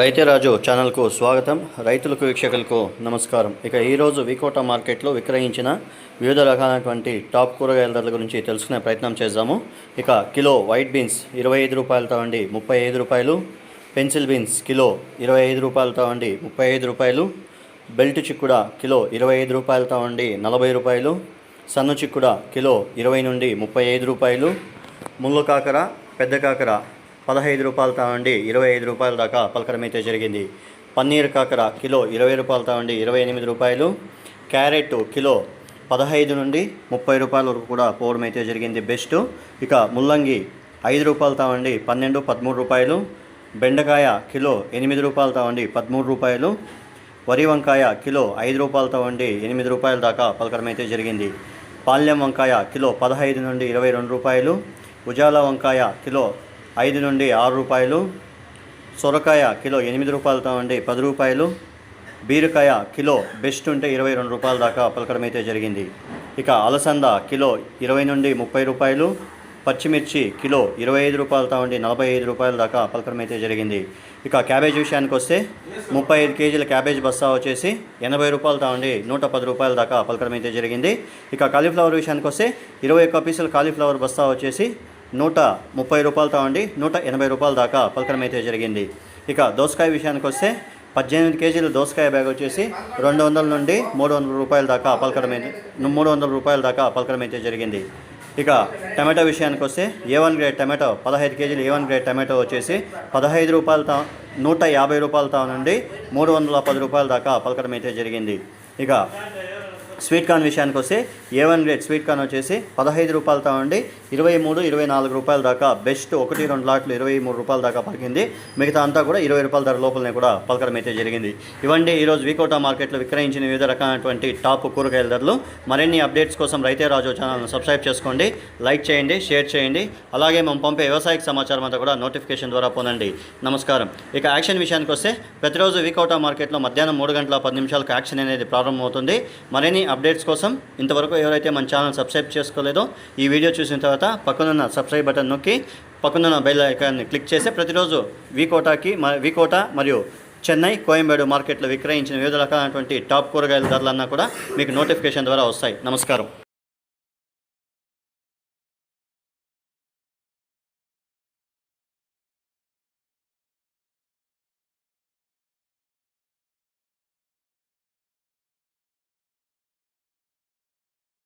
రైతేరాజు ఛానల్కు స్వాగతం. రైతులకు వీక్షకులకు నమస్కారం. ఇక ఈరోజు వికోట మార్కెట్లో విక్రయించిన వివిధ రకాలైనటువంటి టాప్ కూరగాయల ధరల గురించి తెలుసుకునే ప్రయత్నం చేద్దాము. ఇక కిలో వైట్ బీన్స్ ఇరవై ఐదు రూపాయలతో అండి ముప్పై ఐదు రూపాయలు. పెన్సిల్ బీన్స్ కిలో ఇరవై ఐదు రూపాయలతో అండి ముప్పై ఐదు రూపాయలు. బెల్ట్ చిక్కుడ కిలో ఇరవై ఐదు రూపాయలతో అండి నలభై రూపాయలు. సన్ను చిక్కుడ కిలో ఇరవై నుండి ముప్పై ఐదు రూపాయలు. ముళ్ళు కాకర పెద్ద కాకర పదహైదు రూపాయలతో అండి ఇరవై ఐదు రూపాయల దాకా పలకడం అయితే జరిగింది. పన్నీర్ కాకర కిలో ఇరవై రూపాయలతో అండి ఇరవై ఎనిమిది రూపాయలు. క్యారెట్ కిలో పదహైదు నుండి ముప్పై రూపాయల వరకు కూడా పోవడం అయితే జరిగింది. బెస్ట్. ఇక ముల్లంగి ఐదు రూపాయలతో అండి పన్నెండు పదమూడు రూపాయలు. బెండకాయ కిలో ఎనిమిది రూపాయలతో అండి పదమూడు రూపాయలు. వరి వంకాయ కిలో ఐదు రూపాయలతో వండి ఎనిమిది రూపాయల దాకా పలకడం అయితే జరిగింది. పాల్యం వంకాయ కిలో పదహైదు నుండి ఇరవై రెండు రూపాయలు. ఉజాల వంకాయ కిలో ఐదు నుండి ఆరు రూపాయలు సొరకాయ కిలో ఎనిమిది రూపాయలతో ఉండి పది రూపాయలు బీరకాయ కిలో బెస్ట్ ఉంటే ఇరవై రెండు రూపాయల దాకా పలకడం అయితే జరిగింది. ఇక అలసంద కిలో ఇరవై నుండి ముప్పై రూపాయలు పచ్చిమిర్చి కిలో ఇరవై ఐదు రూపాయలతో ఉండి నలభై ఐదు రూపాయల దాకా పలకడం అయితే జరిగింది. ఇక క్యాబేజ్ విషయానికి వస్తే ముప్పై ఐదు కేజీల క్యాబేజ్ బస్తా వచ్చేసి ఎనభై రూపాయలతో ఉండి నూట పది రూపాయల దాకా పలకడం అయితే జరిగింది. ఇక కాలీఫ్లవర్ విషయానికి వస్తే ఇరవై ఒక్క పీసుల కాలీఫ్లవర్ బస్తా వచ్చేసి నూట ముప్పై రూపాయలతో ఉండి నూట ఎనభై రూపాయల దాకా పలకడం అయితే జరిగింది. ఇక దోసకాయ విషయానికి వస్తే పద్దెనిమిది కేజీల దోసకాయ బ్యాగ్ వచ్చేసి రెండు వందల నుండి మూడు వందల రూపాయల దాకా పలకడం అయితే మూడు వందల రూపాయల దాకా పలకడం అయితే జరిగింది. ఇక టమాటో విషయానికి వస్తే ఏ వన్ గ్రేడ్ టమాటో పదహైదు కేజీలు ఏ వన్ గ్రేడ్ టమాటో వచ్చేసి పదహైదు రూపాయలతో నూట యాభై రూపాయలతో నుండి మూడు వందల పది రూపాయల దాకా పలకడం అయితే జరిగింది. ఇక స్వీట్ కార్న్ విషయానికి వస్తే A one grade sweet corn వచ్చేసి పదహైదు రూపాయలతో ఉండి ఇరవై మూడు ఇరవై నాలుగు రూపాయల దాకా బెస్ట్ ఒకటి రెండు లాట్లు ఇరవై మూడు రూపాయల దాకా పలికింది. మిగతా అంతా కూడా ఇరవై రూపాయల ధర లోపలనే కూడా పలకడం అయితే జరిగింది. ఇవ్వండి ఈరోజు వికోటా మార్కెట్లో విక్రయించిన వివిధ రకాలైనటువంటి టాప్ కూరగాయల ధరలు. మరిన్ని అప్డేట్స్ కోసం రైతే రాజు ఛానల్ను సబ్స్క్రైబ్ చేసుకోండి. లైక్ చేయండి షేర్ చేయండి. అలాగే మేము పంపే వ్యవసాయ సమాచారం అంతా కూడా నోటిఫికేషన్ ద్వారా పొందండి. నమస్కారం. ఇక యాక్షన్ విషయానికి వస్తే ప్రతిరోజు వీకౌటా మార్కెట్లో మధ్యాహ్నం మూడు గంటల పది నిమిషాలకు యాక్షన్ అనేది ప్రారంభమవుతుంది. మరిన్ని అప్డేట్స్ కోసం ఇంతవరకు ఎవరైతే మన ఛానల్ సబ్స్క్రైబ్ చేసుకోలేదో ఈ వీడియో చూసిన తర్వాత పక్కనున్న సబ్స్క్రైబ్ బటన్ నొక్కి పక్కనున్న బెల్ ఐకాన్ని క్లిక్ చేసి ప్రతిరోజు వీకోటాకి మ వీకోటా మరియు చెన్నై కోయంబేడు మార్కెట్లో విక్రయించిన వివిధ రకాలైనటువంటి టాప్ కూరగాయల ధరలన్నా కూడా మీకు నోటిఫికేషన్ ద్వారా వస్తాయి. నమస్కారం.